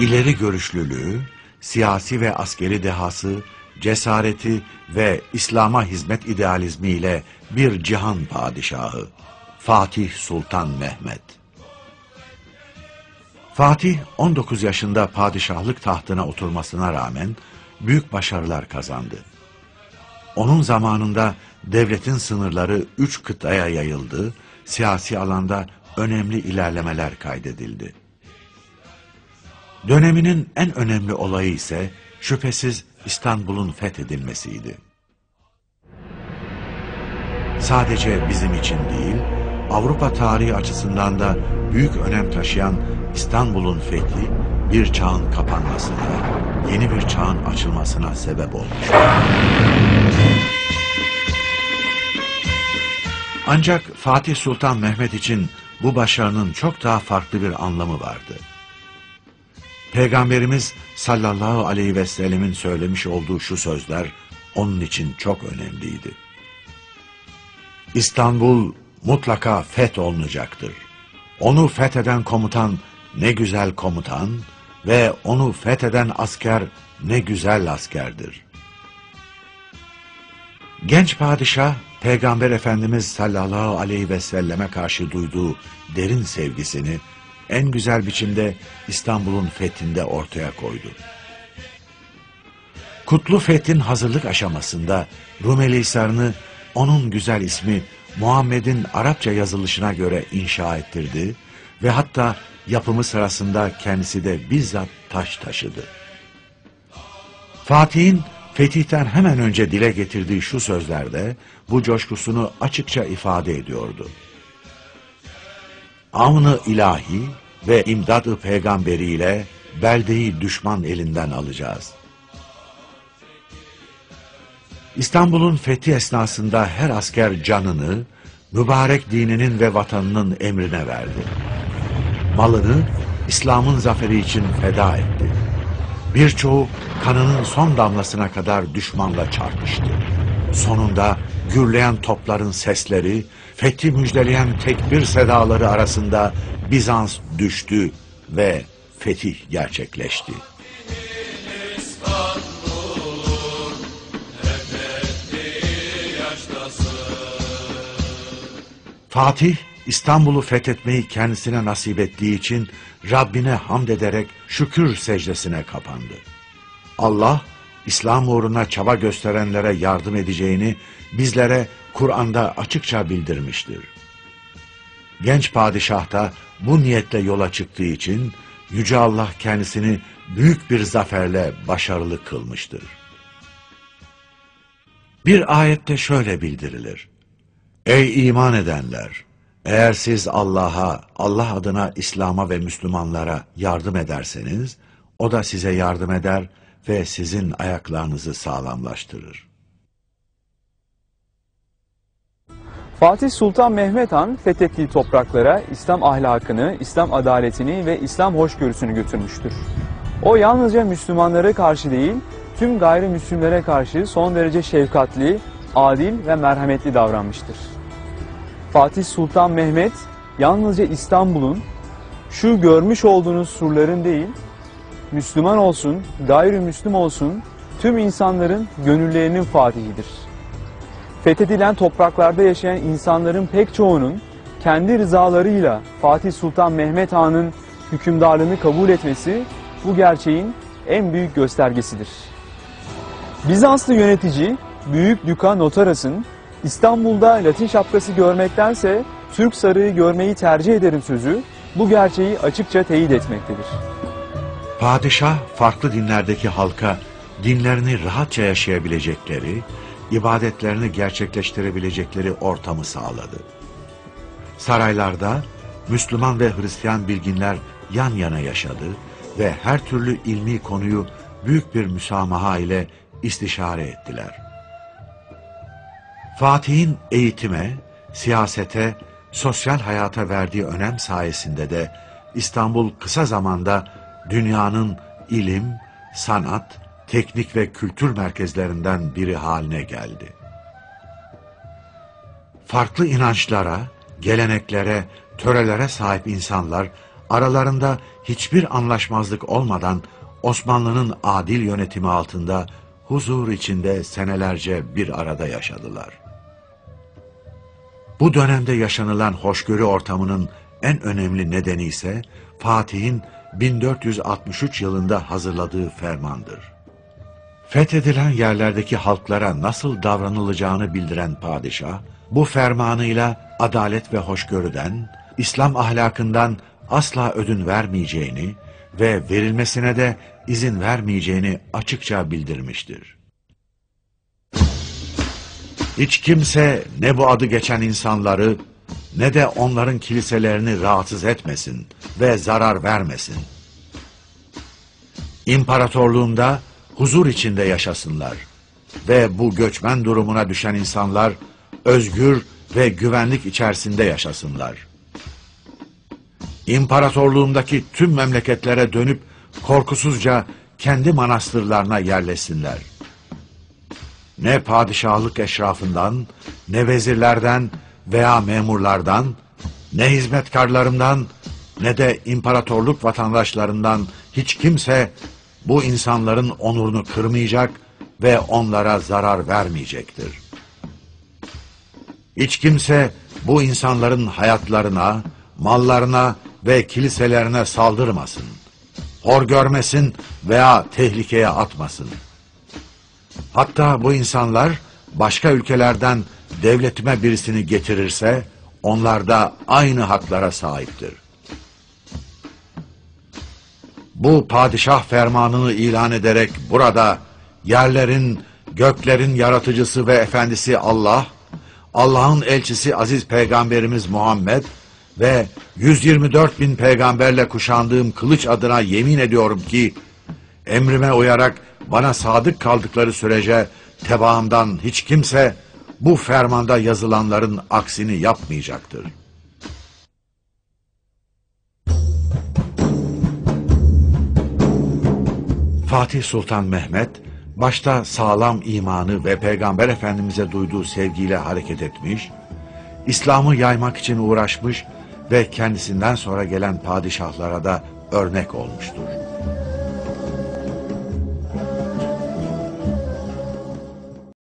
İleri görüşlülüğü, siyasi ve askeri dehası, cesareti ve İslam'a hizmet idealizmiyle bir cihan padişahı, Fatih Sultan Mehmet. Fatih 19 yaşında padişahlık tahtına oturmasına rağmen büyük başarılar kazandı. Onun zamanında devletin sınırları üç kıtaya yayıldı, siyasi alanda önemli ilerlemeler kaydedildi. Döneminin en önemli olayı ise şüphesiz İstanbul'un fethedilmesiydi. Sadece bizim için değil, Avrupa tarihi açısından da büyük önem taşıyan İstanbul'un fethi bir çağın kapanmasına, yeni bir çağın açılmasına sebep olmuştur. Ancak Fatih Sultan Mehmet için bu başarının çok daha farklı bir anlamı vardı. Peygamberimiz sallallahu aleyhi ve sellemin söylemiş olduğu şu sözler onun için çok önemliydi. İstanbul mutlaka feth olunacaktır. Onu fetheden komutan ne güzel komutan ve onu fetheden asker ne güzel askerdir. Genç padişah Peygamber Efendimiz sallallahu aleyhi ve selleme karşı duyduğu derin sevgisini en güzel biçimde İstanbul'un fethinde ortaya koydu. Kutlu Fethin hazırlık aşamasında Rumeli Hisarı'nı onun güzel ismi Muhammed'in Arapça yazılışına göre inşa ettirdi ve hatta yapımı sırasında kendisi de bizzat taş taşıdı. Fatih'in fetihten hemen önce dile getirdiği şu sözlerde bu coşkusunu açıkça ifade ediyordu. Avnı ilahi ve imdadı peygamberiyle beldeyi düşman elinden alacağız. İstanbul'un fethi esnasında her asker canını, mübarek dininin ve vatanının emrine verdi. Malını İslam'ın zaferi için feda etti. Birçoğu kanının son damlasına kadar düşmanla çarpıştı. Sonunda gürleyen topların sesleri, fethi müjdeleyen tekbir sedaları arasında Bizans düştü ve fetih gerçekleşti. Fatih İstanbul'u fethetmeyi kendisine nasip ettiği için Rabbine hamd ederek şükür secdesine kapandı. Allah İslam uğruna çaba gösterenlere yardım edeceğini bizlere Kur'an'da açıkça bildirmiştir. Genç padişah da bu niyetle yola çıktığı için Yüce Allah kendisini büyük bir zaferle başarılı kılmıştır. Bir ayette şöyle bildirilir. Ey iman edenler! Eğer siz Allah'a, Allah adına İslam'a ve Müslümanlara yardım ederseniz, o da size yardım eder ve sizin ayaklarınızı sağlamlaştırır. Fatih Sultan Mehmet Han fethettiği topraklara İslam ahlakını, İslam adaletini ve İslam hoşgörüsünü götürmüştür. O yalnızca Müslümanlara karşı değil, tüm gayrimüslimlere karşı son derece şefkatli, adil ve merhametli davranmıştır. Fatih Sultan Mehmet yalnızca İstanbul'un şu görmüş olduğunuz surların değil, Müslüman olsun, gayrimüslim olsun, tüm insanların gönüllerinin fatihidir. Fethedilen topraklarda yaşayan insanların pek çoğunun kendi rızalarıyla Fatih Sultan Mehmet Han'ın hükümdarlığını kabul etmesi bu gerçeğin en büyük göstergesidir. Bizanslı yönetici Büyük Duka Notaras'ın İstanbul'da Latin şapkası görmektense Türk sarığı görmeyi tercih ederim sözü bu gerçeği açıkça teyit etmektedir. Padişah farklı dinlerdeki halka dinlerini rahatça yaşayabilecekleri, ibadetlerini gerçekleştirebilecekleri ortamı sağladı. Saraylarda Müslüman ve Hristiyan bilginler yan yana yaşadı ve her türlü ilmi konuyu büyük bir müsamaha ile istişare ettiler. Fatih'in eğitime, siyasete, sosyal hayata verdiği önem sayesinde de İstanbul kısa zamanda dünyanın ilim, sanat, teknik ve kültür merkezlerinden biri haline geldi. Farklı inançlara, geleneklere, törelere sahip insanlar aralarında hiçbir anlaşmazlık olmadan Osmanlı'nın adil yönetimi altında huzur içinde senelerce bir arada yaşadılar. Bu dönemde yaşanılan hoşgörü ortamının en önemli nedeni ise Fatih'in 1463 yılında hazırladığı fermandır. Fethedilen yerlerdeki halklara nasıl davranılacağını bildiren padişah, bu fermanıyla adalet ve hoşgörüden, İslam ahlakından asla ödün vermeyeceğini ve verilmesine de izin vermeyeceğini açıkça bildirmiştir. Hiç kimse ne bu adı geçen insanları ne de onların kiliselerini rahatsız etmesin ve zarar vermesin. İmparatorluğunda huzur içinde yaşasınlar ve bu göçmen durumuna düşen insanlar özgür ve güvenlik içerisinde yaşasınlar. İmparatorluğundaki tüm memleketlere dönüp korkusuzca kendi manastırlarına yerleşsinler. Ne padişahlık eşrafından, ne vezirlerden veya memurlardan, ne hizmetkarlarından, ne de imparatorluk vatandaşlarından hiç kimse bu insanların onurunu kırmayacak ve onlara zarar vermeyecektir. Hiç kimse bu insanların hayatlarına, mallarına ve kiliselerine saldırmasın. Hor görmesin veya tehlikeye atmasın. Hatta bu insanlar başka ülkelerden devletime birisini getirirse onlar da aynı haklara sahiptir. Bu padişah fermanını ilan ederek burada yerlerin, göklerin yaratıcısı ve efendisi Allah, Allah'ın elçisi aziz peygamberimiz Muhammed ve 124 bin peygamberle kuşandığım kılıç adına yemin ediyorum ki, emrime uyarak bana sadık kaldıkları sürece tebaamdan hiç kimse bu fermanda yazılanların aksini yapmayacaktır. Fatih Sultan Mehmet, başta sağlam imanı ve Peygamber Efendimiz'e duyduğu sevgiyle hareket etmiş, İslam'ı yaymak için uğraşmış ve kendisinden sonra gelen padişahlara da örnek olmuştur.